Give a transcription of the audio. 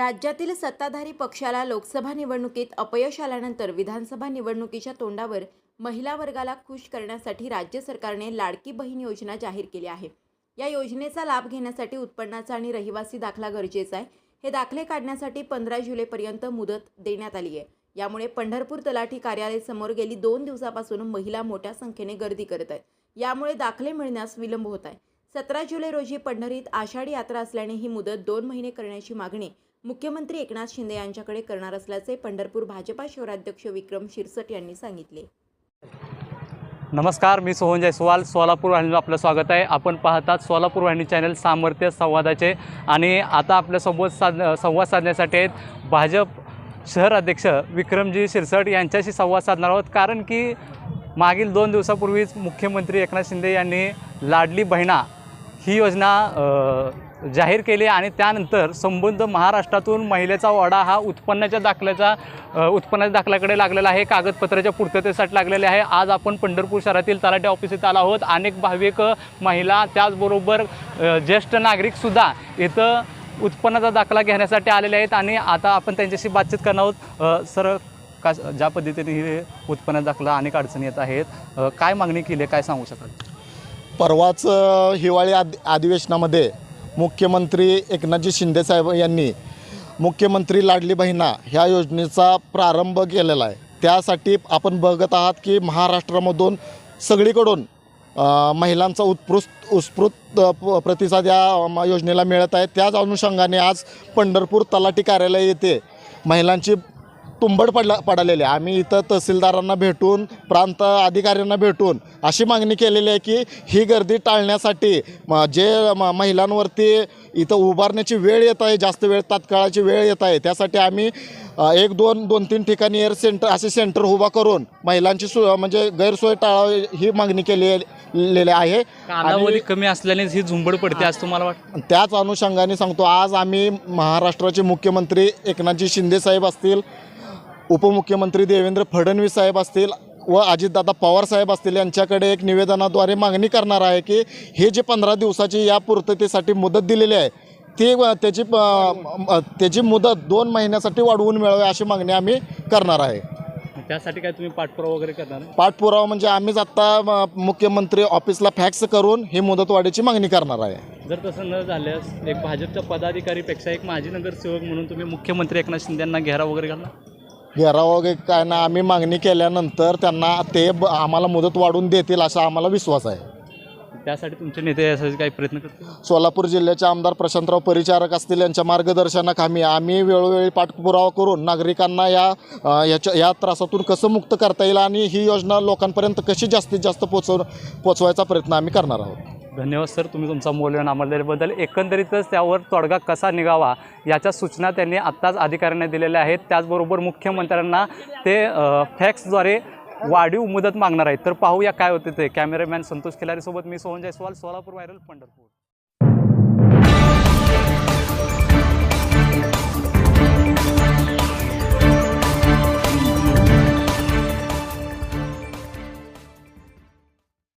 राज्यातील सत्ताधारी पक्षाला लोकसभा निवडणुकीत अपयश आल्यानंतर विधानसभा निवडणुकीच्या तोंडावर महिला वर्गाला खुश करण्यासाठी राज्य सरकारने लाडकी बहीण योजना जाहीर केली आहे. या योजनेचा लाभ घेण्यासाठी उत्पन्नाचा आणि रहिवासी दाखला गरजेचा आहे. हे दाखले काढण्यासाठी पंधरा जुलैपर्यंत मुदत देण्यात आली आहे. यामुळे पंढरपूर तलाठी कार्यालय समोर गेली दोन दिवसापासून महिला मोठ्या संख्येने गर्दी करत आहेत. यामुळे दाखले मिळण्यास विलंब होत आहे. सतरा जुलै रोजी पंढरीत आषाढी यात्रा असल्याने ही मुदत दोन महिने करण्याची मागणी मुख्यमंत्री एकनाथ शिंदे यांच्याकडे करणार असल्याचे पंढरपूर भाजपा शहराध्यक्ष विक्रम शिरसट यांनी सांगितले. नमस्कार मी सोहन जयस्वाल सोलापूर वाहिनीला आपलं स्वागत आहे. आपण पाहतात सोलापूर वाहिनी चॅनल सामर्थ्य संवादाचे आणि आता आपल्यासोबत साध संवाद साधण्यासाठी आहेत भाजप शहर अध्यक्ष विक्रमजी शिरसट यांच्याशी संवाद साधणार आहोत. कारण की मागील दोन दिवसापूर्वीच मुख्यमंत्री एकनाथ शिंदे यांनी लाडली बहिणा ही योजना जाहीर केले आणि त्यानंतर संबंध महाराष्ट्रातून महिलेचा वाडा हा उत्पन्नाच्या दाखल्याचा उत्पन्नाच्या दाखल्याकडे लागलेला आहे. कागदपत्राच्या पूर्ततेसाठी लागलेले आहे. आज आपण पंढरपूर शहरातील तलाठी ऑफिस इथं आलो आहोत. अनेक भाविक महिला त्याचबरोबर ज्येष्ठ नागरिकसुद्धा इथं उत्पन्नाचा दाखला घेण्यासाठी आलेले आहेत. आणि आता आपण त्यांच्याशी बातचीत करणार आहोत. सर का ज्या पद्धतीने हे उत्पन्न दाखला अनेक अडचणी येत आहेत काय मागणी केली आहे? काय सांगू शकाल? परवाच हिवाळी आद अधिवेशनामध्ये मुख्यमंत्री एकनाथजी शिंदेसाहेब यांनी मुख्यमंत्री लाडली बहिणा ह्या योजनेचा प्रारंभ केलेला आहे. त्यासाठी आपण बघत आहात की महाराष्ट्रामधून सगळीकडून महिलांचा उत्कृष्ट उत्स्फूर्त प- प्रतिसाद या योजनेला मिळत आहे. त्याच अनुषंगाने आज पंढरपूर तलाठी कार्यालय येथे महिलांची तुंबड पडला पडालेली. आहे आम्ही इथं तहसीलदारांना भेटून प्रांत अधिकाऱ्यांना भेटून अशी मागणी केलेली आहे की ही गर्दी टाळण्यासाठी म- जे म- महिलांवरती इथं उभारण्याची वेळ येत आहे जास्त वेळ तात्काळाची वेळ येत आहे त्यासाठी आम्ही एक दोन दोन तीन ठिकाणी एअर सेंटर असे सेंटर उभा करून महिलांची सु म्हणजे गैरसोय टाळावी ही मागणी केलेली आहे. कालावधी कमी असल्यानेच ही झुंबड पडते असं तुम्हाला वाटतं? त्याच अनुषंगाने सांगतो आज आम्ही महाराष्ट्राचे मुख्यमंत्री एकनाथजी शिंदेसाहेब असतील उपमुख्यमंत्री देवेंद्र फडणवीस साहेब असतील व अजितदादा पवार साहेब असतील यांच्याकडे एक निवेदनाद्वारे मागणी करणार आहे की हे जे पंधरा दिवसाची या पूर्ततेसाठी मुदत दिलेली आहे ती त्याची त्याची मुदत दोन महिन्यासाठी वाढवून मिळावी अशी मागणी आम्ही करणार आहे. त्यासाठी काय तुम्ही पाठपुरावा वगैरे करणार? पाठपुरावा म्हणजे आम्हीच आत्ता मुख्यमंत्री ऑफिसला फॅक्स करून ही मुदतवाढीची मागणी करणार आहे. जर तसं न झाल्यास एक भाजपच्या पदाधिकारीपेक्षा एक माजी नगरसेवक म्हणून तुम्ही मुख्यमंत्री एकनाथ शिंदेंना घेरा वगैरे घालणार? घेराव वगैरे काय ना आम्ही मागणी केल्यानंतर त्यांना ते ब- आम्हाला मुदत वाढवून देतील असा आम्हाला विश्वास आहे. त्यासाठी तुमचे नेते यासाठी काही प्रयत्न करतील? सोलापूर जिल्ह्याचे आमदार प्रशांतराव परिचारक असतील यांच्या मार्गदर्शनाखाली आम्ही वेळोवेळी पाठपुरावा करून नागरिकांना या अ, याच्या या त्रासातून कसं मुक्त करता येईल आणि ही योजना लोकांपर्यंत कशी जास्तीत जास्त पोचव पोचवायचा प्रयत्न आम्ही करणार आहोत. धन्यवाद सर तुम्ही तुमचा मौल्यवान आम्हाला दिल्याबद्दल. एकंदरीतच त्यावर तोडगा कसा निघावा याच्या सूचना त्यांनी आत्ताच अधिकाऱ्यांना दिलेल्या आहेत. त्याचबरोबर मुख्यमंत्र्यांना ते फॅक्सद्वारे वाढीव मुदत मागणार आहेत. तर पाहूया काय होते ते. कॅमेरामॅन संतोष खिलारीसोबत मी सोहन जयस्वाल सोलापूर व्हायरल पंढरपूर.